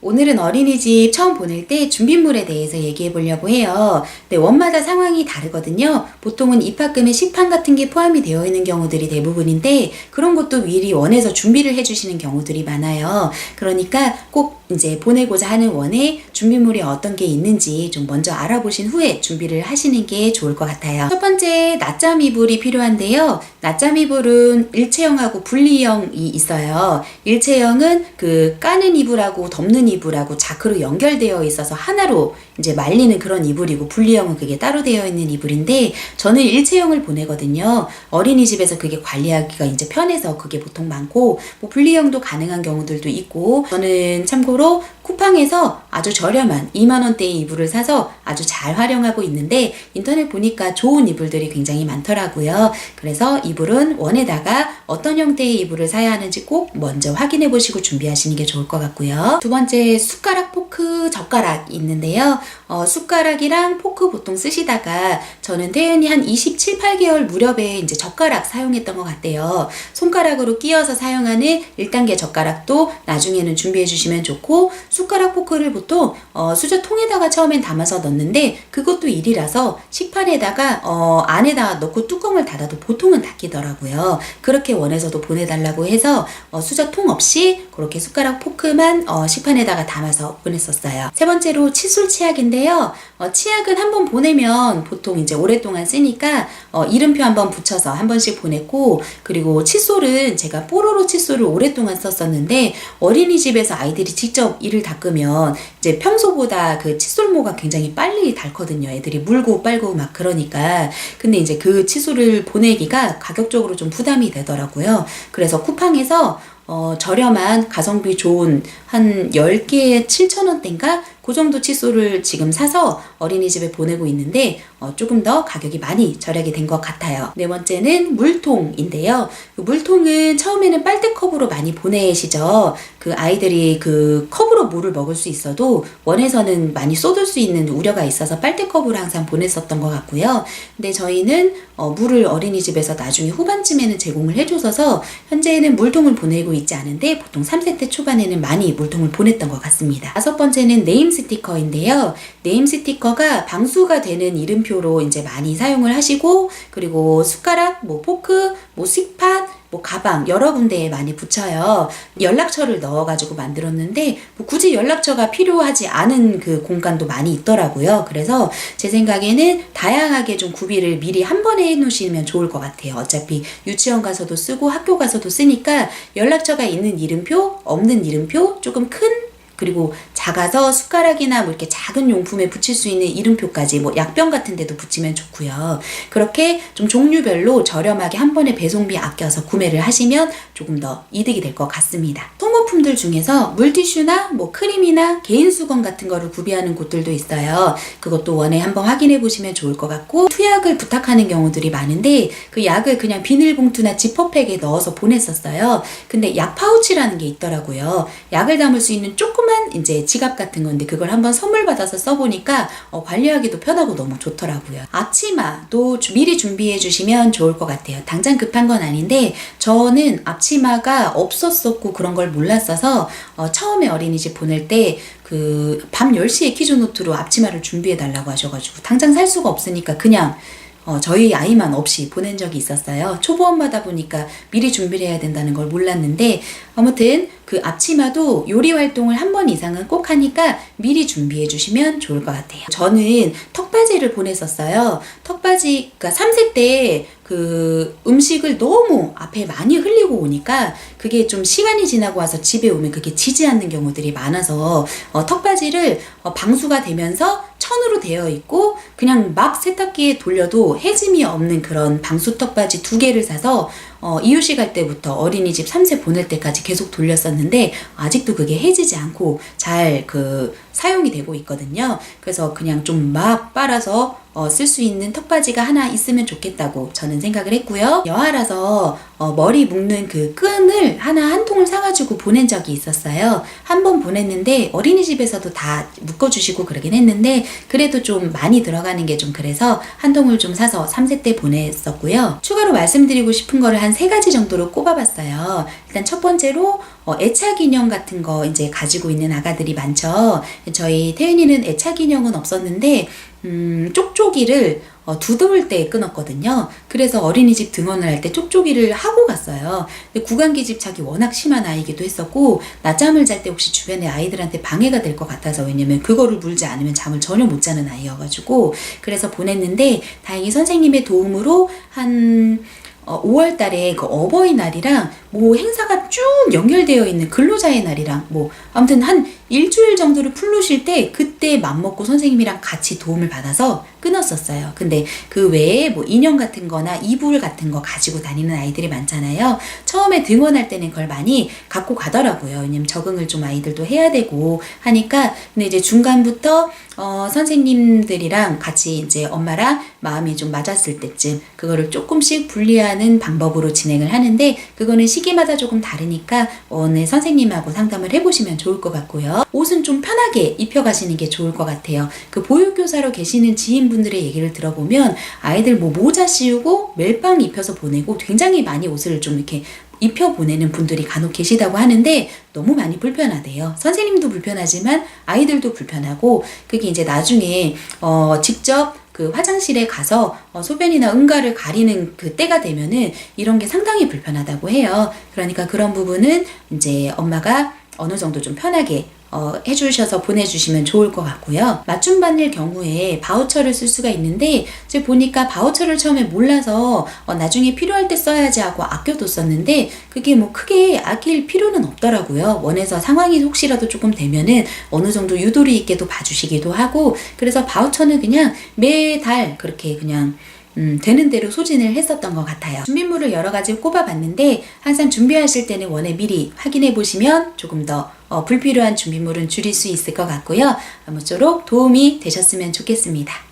오늘은 어린이집 처음 보낼 때 준비물에 대해서 얘기해 보려고 해요. 네, 원마다 상황이 다르거든요. 보통은 입학금에 식판 같은 게 포함이 되어 있는 경우들이 대부분인데 그런 것도 미리 원에서 준비를 해 주시는 경우들이 많아요. 그러니까 꼭 이제 보내고자 하는 원에 준비물이 어떤 게 있는지 좀 먼저 알아보신 후에 준비를 하시는 게 좋을 것 같아요. 첫 번째 낮잠 이불이 필요한데요. 낮잠 이불은 일체형하고 분리형이 있어요. 일체형은 그 까는 이불하고 덮는 이불하고 자크로 연결되어 있어서 하나로 이제 말리는 그런 이불이고 분리형은 그게 따로 되어 있는 이불인데 저는 일체형을 보내거든요. 어린이집에서 그게 관리하기가 이제 편해서 그게 보통 많고 뭐 분리형도 가능한 경우들도 있고 저는 참고로 쿠팡에서 아주 저렴한 2만 원대의 이불을 사서 아주 잘 활용하고 있는데 인터넷 보니까 좋은 이불들이 굉장히 많더라고요. 그래서 이불은 원에다가 어떤 형태의 이불을 사야 하는지 꼭 먼저 확인해 보시고 준비하시는 게 좋을 것 같고요. 두 번째 숟가락, 포크, 젓가락 있는데요. 어, 숟가락이랑 포크 보통 쓰시다가 저는 태연이 한 27, 8개월 무렵에 이제 젓가락 사용했던 것 같대요. 손가락으로 끼워서 사용하는 1단계 젓가락도 나중에는 준비해 주시면 좋고 숟가락 포크를 보통 어, 수저통에다가 처음엔 담아서 넣는데 그것도 일이라서 식판에다가 어, 안에다 넣고 뚜껑을 닫아도 보통은 닫히더라고요. 그렇게 원해서도 보내달라고 해서 어, 수저통 없이 그렇게 숟가락 포크만 어, 식판에다가 담아서 보 냈었어요. 세 번째로 칫솔 치약인데요. 어, 치약은 한 번 보내면 보통 이제 오랫동안 쓰니까 어, 이름표 한 번 붙여서 한 번씩 보냈고 그리고 칫솔은 제가 뽀로로 칫솔을 오랫동안 썼었는데 어린이집에서 아이들이 직접 이를 닦으면 이제 평소보다 그 칫솔모가 굉장히 빨리 닳거든요. 애들이 물고 빨고 막 그러니까. 근데 이제 그 칫솔을 보내기가 가격적으로 좀 부담이 되더라고요. 그래서 쿠팡에서 어, 저렴한 가성비 좋은 한 10개에 7,000원대인가? 그 정도 칫솔을 지금 사서 어린이집에 보내고 있는데 어, 조금 더 가격이 많이 절약이 된 것 같아요. 네 번째는 물통인데요. 그 물통은 처음에는 빨대컵으로 많이 보내시죠. 그 아이들이 그 컵으로 물을 먹을 수 있어도 원에서는 많이 쏟을 수 있는 우려가 있어서 빨대컵으로 항상 보냈었던 것 같고요. 근데 저희는 어, 물을 어린이집에서 나중에 후반쯤에는 제공을 해줘서 현재는 물통을 보내고 있지 않은데 보통 3세대 초반에는 많이 물통을 보냈던 것 같습니다. 다섯 번째는 네임 스티커인데요. 네임 스티커가 방수가 되는 이름 표로 이제 많이 사용을 하시고 그리고 숟가락, 뭐 포크, 뭐 식판, 뭐 가방 여러 군데에 많이 붙여요. 연락처를 넣어가지고 만들었는데 뭐 굳이 연락처가 필요하지 않은 그 공간도 많이 있더라고요. 그래서 제 생각에는 다양하게 좀 구비를 미리 한 번에 해놓으시면 좋을 것 같아요. 어차피 유치원 가서도 쓰고 학교 가서도 쓰니까 연락처가 있는 이름표, 없는 이름표, 조금 큰 그리고 작아서 숟가락이나 뭐 이렇게 작은 용품에 붙일 수 있는 이름표까지 뭐 약병 같은 데도 붙이면 좋고요. 그렇게 좀 종류별로 저렴하게 한 번에 배송비 아껴서 구매를 하시면 조금 더 이득이 될 것 같습니다. 소모품들 중에서 물티슈나 뭐 크림이나 개인 수건 같은 거를 구비하는 곳들도 있어요. 그것도 원에 한번 확인해 보시면 좋을 것 같고 투약을 부탁하는 경우들이 많은데 그 약을 그냥 비닐봉투나 지퍼백에 넣어서 보냈었어요. 근데 약 파우치라는 게 있더라고요. 약을 담을 수 있는 조 그만 이제 지갑 같은 건데 그걸 한번 선물 받아서 써보니까 어, 관리하기도 편하고 너무 좋더라고요. 앞치마도 주- 미리 준비해 주시면 좋을 것 같아요. 당장 급한 건 아닌데 저는 앞치마가 없었었고 그런 걸 몰랐어서 어, 처음에 어린이집 보낼 때 그밤 10시에 키즈노트로 앞치마를 주문해 달라고 하셔가지고 당장 살 수가 없으니까 그냥 어, 저희 아이만 없이 보낸 적이 있었어요. 초보 엄마다 보니까 미리 준비를 해야 된다는 걸 몰랐는데 아무튼 그 앞치마도 요리 활동을 한 번 이상은 꼭 하니까 미리 준비해 주시면 좋을 것 같아요. 저는 턱바지를 보냈었어요. 턱바지, 그러니까 3세 때그 음식을 너무 앞에 많이 흘리고 오니까 그게 좀 시간이 지나고 와서 집에 오면 그게 지지 않는 경우들이 많아서 어, 턱바지를 어, 방수가 되면서 천으로 되어 있고 그냥 막 세탁기에 돌려도 해짐이 없는 그런 방수 턱바지 두 개를 사서 어, 이유식 갈 때부터 어린이집 3세 보낼 때까지 계속 돌렸었는데 아직도 그게 해지지 않고 잘 그 사용이 되고 있거든요. 그래서 그냥 좀 막 빨아서 어, 쓸 수 있는 턱바지가 하나 있으면 좋겠다고 저는 생각을 했고요. 여하라서 어, 머리 묶는 그 끈을 하나 한 통을 사가지고 보낸 적이 있었어요. 한 번 보냈는데 어린이집에서도 다 묶어주시고 그러긴 했는데 그래도 좀 많이 들어가는 게 좀 그래서 한 통을 좀 사서 3세 때 보냈었고요. 추가로 말씀드리고 싶은 거를 한 세 가지 정도로 꼽아봤어요. 일단 첫 번째로 어, 애착 인형 같은 거 이제 가지고 있는 아가들이 많죠. 저희 태윤이는 애착 인형은 없었는데 음, 쪽쪽이를 어, 두더울 때 끊었거든요. 그래서 어린이집 등원을 할 때 쪽쪽이를 하고 갔어요. 근데 구강기 집착이 워낙 심한 아이기도 했었고 낮잠을 잘 때 혹시 주변에 아이들한테 방해가 될 것 같아서 왜냐면 그거를 물지 않으면 잠을 전혀 못 자는 아이여가지고 그래서 보냈는데 다행히 선생님의 도움으로 한 어, 5월 달에 그 어버이날이랑 뭐 행사가 쭉 연결되어 있는 근로자의 날이랑 뭐 아무튼 한 일주일 정도를 풀르실 때 그때 맘먹고 선생님이랑 같이 도움을 받아서 끊었었어요. 근데 그 외에 뭐 인형 같은 거나 이불 같은 거 가지고 다니는 아이들이 많잖아요. 처음에 등원할 때는 그걸 많이 갖고 가더라고요. 왜냐면 적응을 좀 아이들도 해야 되고 하니까 근데 이제 중간부터 어, 선생님들이랑 같이 이제 엄마랑 마음이 좀 맞았을 때쯤 그거를 조금씩 분리하는 방법으로 진행을 하는데 그거는 시 기마다 조금 다르니까 오늘 선생님하고 상담을 해보시면 좋을 것 같고요. 옷은 좀 편하게 입혀가시는 게 좋을 것 같아요. 그 보육교사로 계시는 지인분들의 얘기를 들어보면 아이들 뭐 모자 씌우고 멜빵 입혀서 보내고 굉장히 많이 옷을 좀 이렇게 입혀 보내는 분들이 간혹 계시다고 하는데 너무 많이 불편하대요. 선생님도 불편하지만 아이들도 불편하고 그게 이제 나중에 어 직접 그 화장실에 가서 어, 소변이나 응가를 가리는 그 때가 되면은 이런 게 상당히 불편하다고 해요. 그러니까 그런 부분은 이제 엄마가 어느 정도 좀 편하게 어, 해주셔서 보내주시면 좋을 것 같고요. 맞춤 받을 경우에 바우처를 쓸 수가 있는데 이제 보니까 바우처를 처음에 몰라서 어, 나중에 필요할 때 써야지 하고 아껴뒀었는데 그게 뭐 크게 아낄 필요는 없더라고요. 원해서 상황이 혹시라도 조금 되면은 어느 정도 유도리 있게도 봐주시기도 하고 그래서 바우처는 그냥 매달 그렇게 그냥 음, 되는 대로 소진을 했었던 것 같아요. 준비물을 여러 가지 꼽아봤는데 항상 준비하실 때는 원에 미리 확인해 보시면 조금 더 어, 불필요한 준비물은 줄일 수 있을 것 같고요. 아무쪼록 도움이 되셨으면 좋겠습니다.